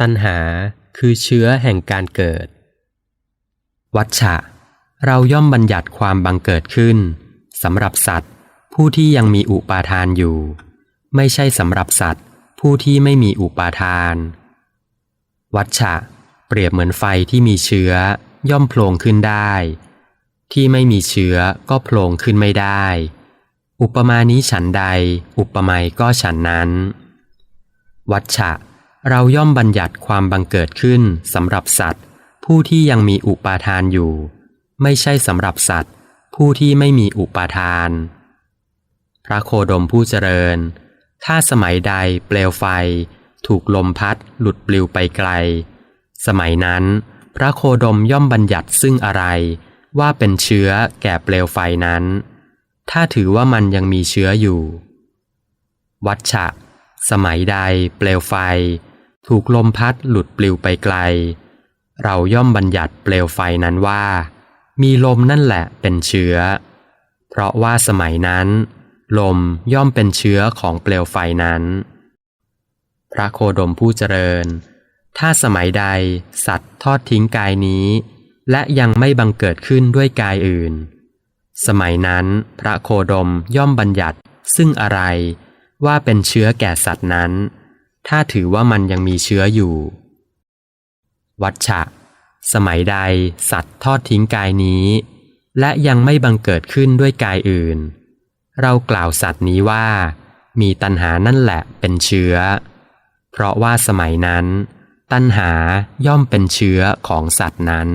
ตัณหาคือเชื้อแห่งการเกิด วัชชะ เราย่อมบัญญัติความบังเกิดขึ้นสำหรับสัตว์ ผู้ที่ยังมีอุปาทานอยู่ ไม่ใช่สำหรับสัตว์ ผู้ที่ไม่มีอุปาทาน วัชชะ เปรียบเหมือนไฟที่มีเชื้อย่อมโผล่ขึ้นได้ ที่ไม่มีเชื้อก็โผล่ขึ้นไม่ได้ อุปมานี้ฉันใด อุปไมยก็ฉันนั้น วัชชะ เราย่อมบัญญัติความบังเกิดขึ้นสำหรับสัตว์ ผู้ที่ยังมีอุปาทานอยู่ ไม่ใช่สำหรับสัตว์ ผู้ที่ไม่มีอุปาทาน พระโคดมผู้เจริญ ถ้าสมัยใดเปลวไฟ ถูกลมพัดหลุดปลิวไปไกล สมัยนั้น พระโคดมย่อมบัญญัติซึ่งอะไร ว่าเป็นเชื้อแก่เปลวไฟนั้น ถ้าถือว่ามันยังมีเชื้ออยู่ วัชชะ สมัยใดเปลวไฟ ถูกลมพัดหลุดปลิวไปไกล เราย่อมบัญญัติเปลวไฟนั้นว่า มีลมนั่นแหละเป็นเชื้อ เพราะว่าสมัยนั้น ลมย่อมเป็นเชื้อของเปลวไฟนั้น พระโคดมผู้เจริญ ถ้าสมัยใดสัตว์ทอดทิ้งกายนี้ และยังไม่บังเกิดขึ้นด้วยกายอื่น สมัยนั้นพระโคดมย่อมบัญญัติซึ่งอะไรว่าเป็นเชื้อแก่สัตว์นั้น ถ้าถือว่ามันยังมีเชื้ออยู่ วัชชะ สมัยใดสัตว์ทอดทิ้งกายนี้ และยังไม่บังเกิดขึ้นด้วยกายอื่น เรากล่าวสัตว์นี้ว่า มีตัณหานั่นแหละเป็นเชื้อ เพราะว่าสมัยนั้น ตัณหาย่อมเป็นเชื้อของสัตว์นั้น